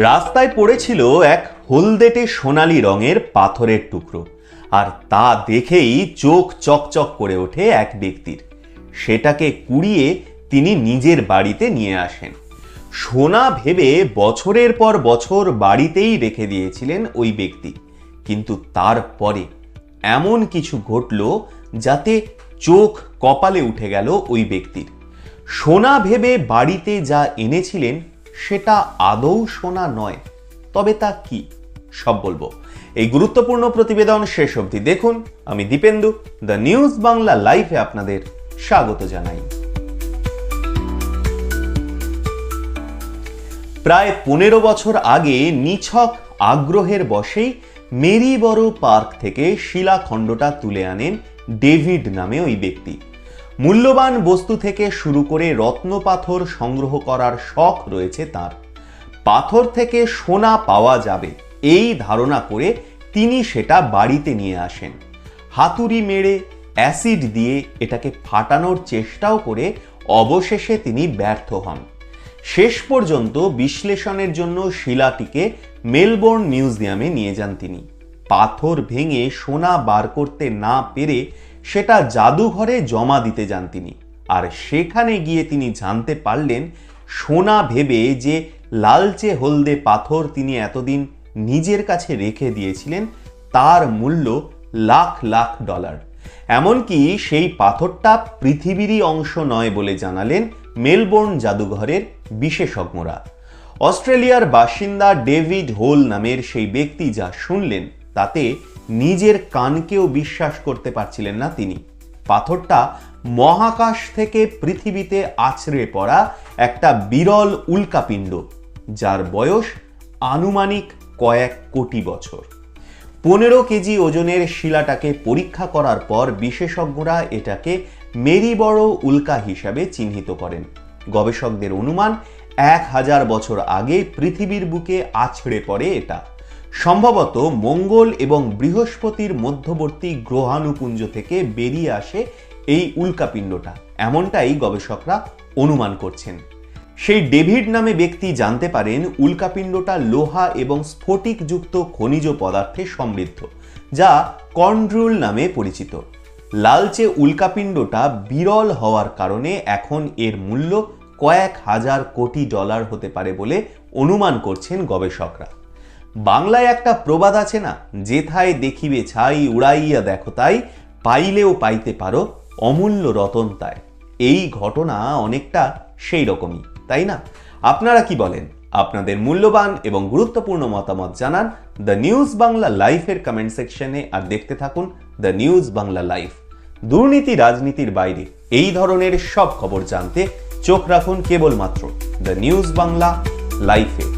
রাস্তায় পড়েছিল এক হলদেটে সোনালি রঙের পাথরের টুকরো। আর তা দেখেই চোখ চকচক করে ওঠে এক ব্যক্তির। সেটাকে কুড়িয়ে তিনি নিজের বাড়িতে নিয়ে আসেন। সোনা ভেবে বছরের পর বছর বাড়িতেই রেখে দিয়েছিলেন ওই ব্যক্তি। কিন্তু তারপরে এমন কিছু ঘটল যাতে চোখ কপালে উঠে গেল ওই ব্যক্তির। সোনা ভেবে বাড়িতে যা এনেছিলেন সেটা আদৌ সোনা নয়, তবে তা কি, সব বলব। এই গুরুত্বপূর্ণ প্রতিবেদন শেষ অবধি দেখুন। আমি দীপেন্দু, দ্য নিউজ বাংলা লাইভে আপনাদের স্বাগত জানাই। প্রায় পনেরো বছর আগে নিছক আগ্রহের বশেই মেরিবরো পার্ক থেকে শিলাখণ্ডটা তুলে আনেন ডেভিড নামে ওই ব্যক্তি। মূল্যবান বস্তু থেকে শুরু করে রত্ন পাথর সংগ্রহ করার শখ রয়েছে তার। পাথর থেকে সোনা পাওয়া যাবে, এই ধারণা করে তিনি সেটা বাড়িতে নিয়ে আসেন। হাতুড়ি মেরে অ্যাসিড দিয়ে এটাকে ফাটানোর চেষ্টাও করে অবশেষে তিনি ব্যর্থ হন। শেষ পর্যন্ত বিশ্লেষণের জন্য শিলাটিকে মেলবোর্ন মিউজিয়ামে নিয়ে যান তিনি। পাথর ভেঙে সোনা বার করতে না পেরে সেটা জাদুঘরে জমা দিতে যান তিনি। আর সেখানে গিয়ে তিনি জানতে পারলেন, সোনা ভেবে যে লালচে হলদে পাথর তিনি এতদিন নিজের কাছে রেখে দিয়েছিলেন, তার মূল্য লাখ লাখ ডলার। এমনকি সেই পাথরটা পৃথিবীরই অংশ নয় বলে জানালেন মেলবোর্ন জাদুঘরের বিশেষজ্ঞরা। অস্ট্রেলিয়ার বাসিন্দা ডেভিড হোল নামের সেই ব্যক্তি যা শুনলেন, তাতে নিজের কানকেও বিশ্বাস করতে পারছিলেন না তিনি। পাথরটা মহাকাশ থেকে পৃথিবীতে আছড়ে পড়া একটা বিরল উল্কাপিণ্ড, যার বয়স আনুমানিক কয়েক কোটি বছর। পনেরো কেজি ওজনের শিলাটাকে পরীক্ষা করার পর বিশেষজ্ঞরা এটাকে মেরিবড় উল্কা হিসাবে চিহ্নিত করেন। গবেষকদের অনুমান এক হাজার বছর আগে পৃথিবীর বুকে আছড়ে পড়ে এটা। সম্ভবত মঙ্গল এবং বৃহস্পতির মধ্যবর্তী গ্রহাণুপুঞ্জ থেকে বেরিয়ে আসে এই উল্কাপিণ্ডটা। এমনটাই গবেষকরা অনুমান করছেন। সেই ডেভিড নামে ব্যক্তি জানতে পারেন উল্কাপিণ্ডটা লোহা এবং স্ফটিকযুক্ত খনিজ পদার্থে সমৃদ্ধ, যা কন্ড্রুল নামে পরিচিত। লালচে উল্কাপিণ্ডটা বিরল হওয়ার কারণে এখন এর মূল্য কয়েক হাজার কোটি ডলার হতে পারে বলে অনুমান করছেন গবেষকরা। বাংলায় একটা প্রবাদ আছে না? যেথায় দেখিবে ছাই উড়াইয়া দেখো তাই, পাইলেও পাইতে পারো অমূল্য রতন তাই। এই ঘটনা অনেকটা সেই রকমই, তাই না? আপনারা কি বলেন? আপনাদের মূল্যবান এবং গুরুত্বপূর্ণ মতামত জানান দ্য নিউজ বাংলা লাইফের কমেন্ট সেকশনে আর দেখতে থাকুন দ্য নিউজ বাংলা লাইফ। দুর্নীতি রাজনীতির বাইরে এই ধরনের সব খবর জানতে চোখ রাখুন কেবলমাত্র দ্য নিউজ বাংলা লাইফে।